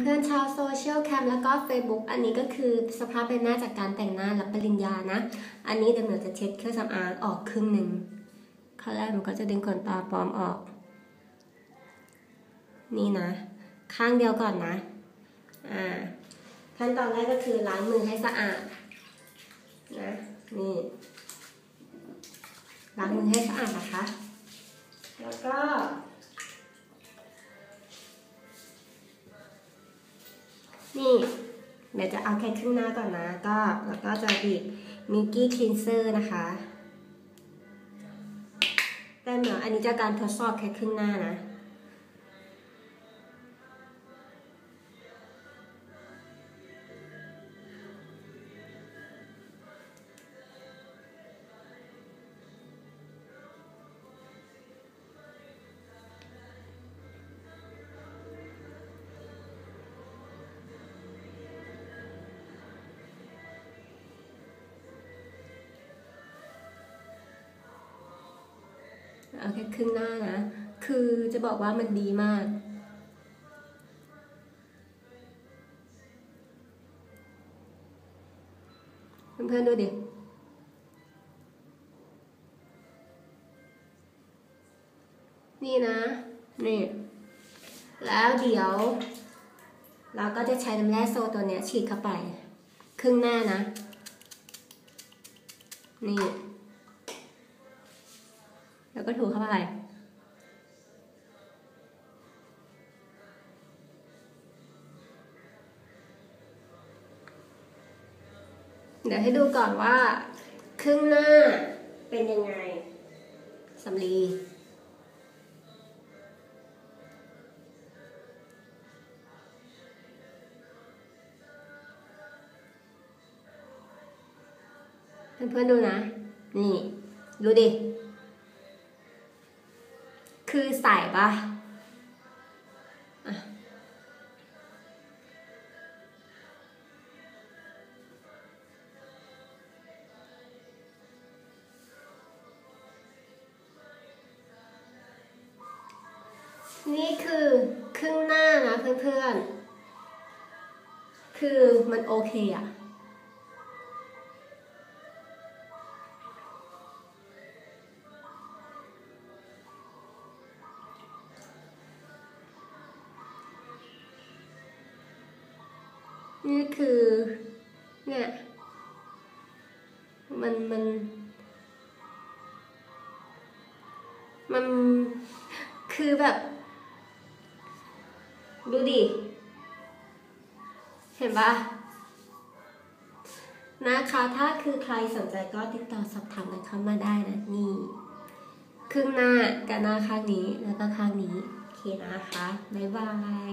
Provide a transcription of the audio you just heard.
เพื่อนๆชาวโซเชียลแคมแล้วก็ Facebook อันนี้ก็คือสภาพเป็นหน้าจากการแต่งหน้ารับปริญญานะ อันนี้เดี๋ยวหนูจะเช็ดเครื่องสำอางออกครึ่งหนึ่งขั้นแรกหนูก็จะดึงขนตาปลอมออก นี่นะ ข้างเดียวก่อนนะอ่าขั้นตอนแรกก็คือล้างมือให้สะอาดนะนี่ล้างมือให้สะอาดนะคะ แล้วก็ นี่เดี๋ยวจะเอาแค่ครึ่งหน้าก่อนนะ ก็แล้วก็จะบีบมิกกี้คลีนเซอร์นะคะ แต่เหมือนอันนี้จะการทดสอบแค่ครึ่งหน้านะ เอาแค่ครึ่งหน้านะ คือจะบอกว่ามันดีมากเพื่อนๆดูดินี่นะ นี่ แล้วเดี๋ยว เราก็จะใช้น้ำแร่โซตัวเนี้ยฉีดเข้าไป ครึ่งหน้านะ นี่ แล้วก็ถูเข้าไปเดี๋ยวให้ดูก่อนว่าครึ่งหน้าเป็นยังไงสำลีเพื่อนๆดูนะ นี่ ดูดิ คือใส่ปะอะนี่คือครึ่งหน้านะเพื่อนๆ คือมันโอเคอะ นี่คือเนี่ยมันมันมันคือแบบ ดูดิ เห็นปะนะคะ ถ้าคือใครสนใจก็ติดต่อสอบถามกันเข้ามาได้นะ นี่ ครึ่งหน้ากับหน้าข้างนี้แล้วก็ข้างนี้ โอเคนะคะ บ๊ายบาย